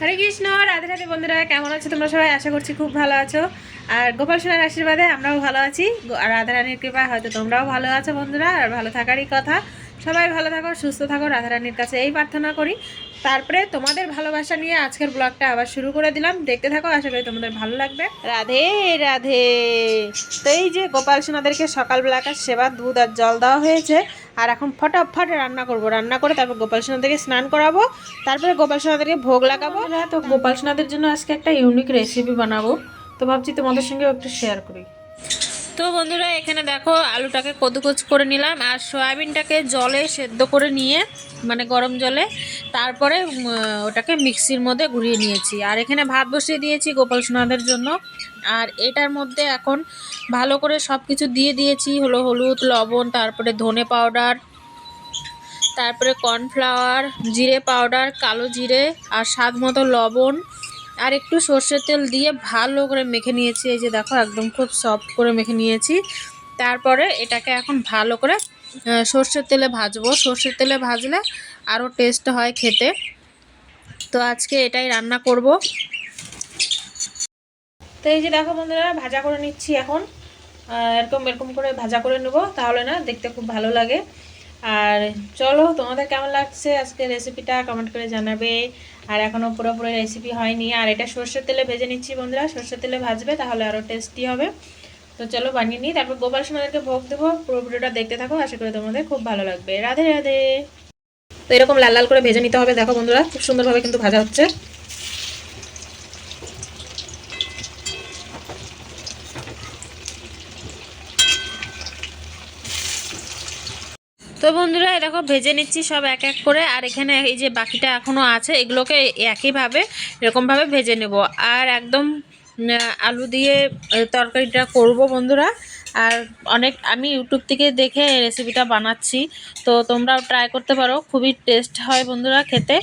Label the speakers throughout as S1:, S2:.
S1: হরে কৃষ্ণ, রাধে রাধে বন্ধুরা, কেমন আছো তোমরা সবাই? আশা করছি খুব ভালো আছো। আর গোপাল সোনার আশীর্বাদে আমরাও ভালো আছি। আর রাধারানীর কৃপায় হয়তো তোমরাও ভালো আছো বন্ধুরা, আর ভালো থাকারই কথা। সবাই ভালো থাকো, সুস্থ থাকো রাধারানীর কাছে এই প্রার্থনা করি। তারপরে তোমাদের ভালোবাসা নিয়ে আজকের ব্লগটা আবার শুরু করে দিলাম। দেখতে থাকো, আশা করি তোমাদের ভালো লাগবে। রাধে রাধে। তো এই যে গোপাল সোনাদেরকে সকালবেলাকার সেবা, দুধ আর জল দেওয়া হয়েছে আর এখন ফটাফট রান্না করব। রান্না করে তারপর গোপাল সোনাদেরকে স্নান করাবো। তারপরে গোপাল সোনাদেরকে ভোগ লাগাবো। তো গোপাল সোনাদের জন্য আজকে একটা ইউনিক রেসিপি বানাবো। তো ভাবছি তোমাদের সঙ্গে একটু শেয়ার করি। তো বন্ধুরা এখানে দেখো আলুটাকে কদুকচ করে নিলাম আর সয়াবিনটাকে জলে সেদ্ধ করে নিয়ে মানে গরম জলে তারপরে ওটাকে মিক্সির মধ্যে ঘুরিয়ে নিয়েছি। আর এখানে ভাত বসিয়ে দিয়েছি গোপাল সোনাদের জন্য। আর এটার মধ্যে এখন ভালো করে সব কিছু দিয়ে দিয়েছি। হলো হলুদ, লবণ, তারপরে ধনে পাউডার, তারপরে কর্নফ্লাওয়ার, জিরে পাউডার, কালো জিরে, আর স্বাদ মতো লবণ। আর একটু সর্ষের তেল দিয়ে ভালো করে মেখে নিয়েছি। এই যে দেখো, একদম খুব সফট করে মেখে নিয়েছি। তারপরে এটাকে এখন ভালো করে সর্ষের তেলে ভাজবো। সর্ষের তেলে ভাজলে আরও টেস্ট হয় খেতে। তো আজকে এটাই রান্না করব। তো এই যে দেখো বন্ধুরা, ভাজা করে নিচ্ছি এখন। এরকম এরকম করে ভাজা করে নেব, তাহলে না দেখতে খুব ভালো লাগে। আর চলো, তোমাদের কেমন লাগছে আজকে রেসিপিটা কমেন্ট করে জানাবে। আর এখনও পুরোপুরি রেসিপি হয়নি। আর এটা সর্ষের তেলে ভেজে নিচ্ছি বন্ধুরা। সর্ষের তেলে ভাজবে, তাহলে আরও টেস্টি হবে। তো চলো বানিয়ে নিই। তারপর গোপাল সোনাদেরকে ভোগ দেবো। পুরো ভিডিওটা দেখতে থাকো। আশা করি তোমাদের খুব ভালো লাগবে। রাধে রাধে। তো এরকম লাল লাল করে ভেজে নিতে হবে। দেখো বন্ধুরা, খুব সুন্দরভাবে কিন্তু ভাজা হচ্ছে। তো বন্ধুরা দেখো, ভেজে নিচ্ছি সব এক এক করে। আর এখানে এই যে বাকিটা এখনও আছে, এগুলোকে একইভাবে, এরকমভাবে ভেজে নেব। আর একদম আলু দিয়ে তরকারিটা করব বন্ধুরা। আর অনেক, আমি ইউটিউব থেকে দেখে রেসিপিটা বানাচ্ছি। তো তোমরাও ট্রাই করতে পারো, খুবই টেস্ট হয় বন্ধুরা খেতে।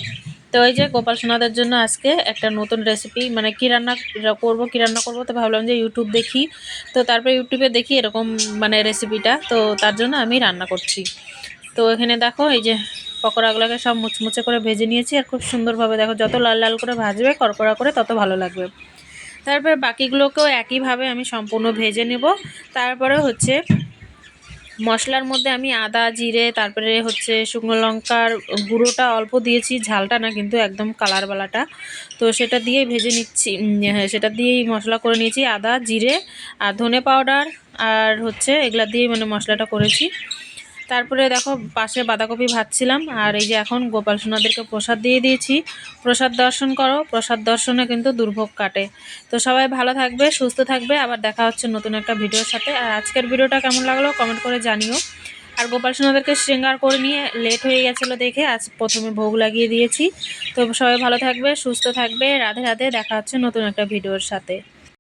S1: তো এই যে গোপাল সোনাদের জন্য আজকে একটা নতুন রেসিপি মানে কী রান্না করব, কী রান্না করব, তো ভাবলাম যে ইউটিউব দেখি। তো তারপরে ইউটিউবে দেখি এরকম মানে রেসিপিটা তো তার জন্য আমি রান্না করছি। তো এখানে দেখো, এই যে পকোড়াগুলোকে সব মুচমুচে করে ভেজে নিয়েছি, আর খুব সুন্দরভাবে দেখো, যত লাল লাল করে ভাজবে, কড়কড়া করে তত ভালো লাগবে। তারপরে বাকিগুলোকেও একইভাবে আমি সম্পূর্ণ ভেজে নেব। তারপরে হচ্ছে মশলার মধ্যে আমি আদা, জিরে, তারপরে হচ্ছে শুকনো লঙ্কার গুঁড়োটা অল্প দিয়েছি, ঝালটা না কিন্তু একদম কালারওয়ালাটা তো সেটা দিয়ে ভেজে নিচ্ছি হ্যাঁ সেটা দিয়েই মশলা করে নিয়েছি, আদা, জিরে আর ধনে পাউডার আর হচ্ছে এগুলা দিয়ে মানে মশলাটা করেছি। তারপরে দেখো পাশে বাঁধাকপি ভাজছিলাম, আর এই যে এখন গোপাল সোনাদেরকে প্রসাদ দিয়ে দিয়েছি। প্রসাদ দর্শন করো, প্রসাদ দর্শনে কিন্তু দুর্ভোগ কাটে। তো সবাই ভালো থাকবে, সুস্থ থাকবে, আবার দেখা হচ্ছে নতুন একটা ভিডিওর সাথে। আর আজকের ভিডিওটা কেমন লাগল কমেন্ট করে জানিও। আর গোপাল সোনাদেরকে শৃঙ্গার করে নিয়ে লেট হয়ে গেছিল দেখে আজ প্রথমে ভোগ লাগিয়ে দিয়েছি। তো সবাই ভালো থাকবে, সুস্থ থাকবে, রাধে রাধে, দেখা হচ্ছে নতুন একটা ভিডিওর সাথে।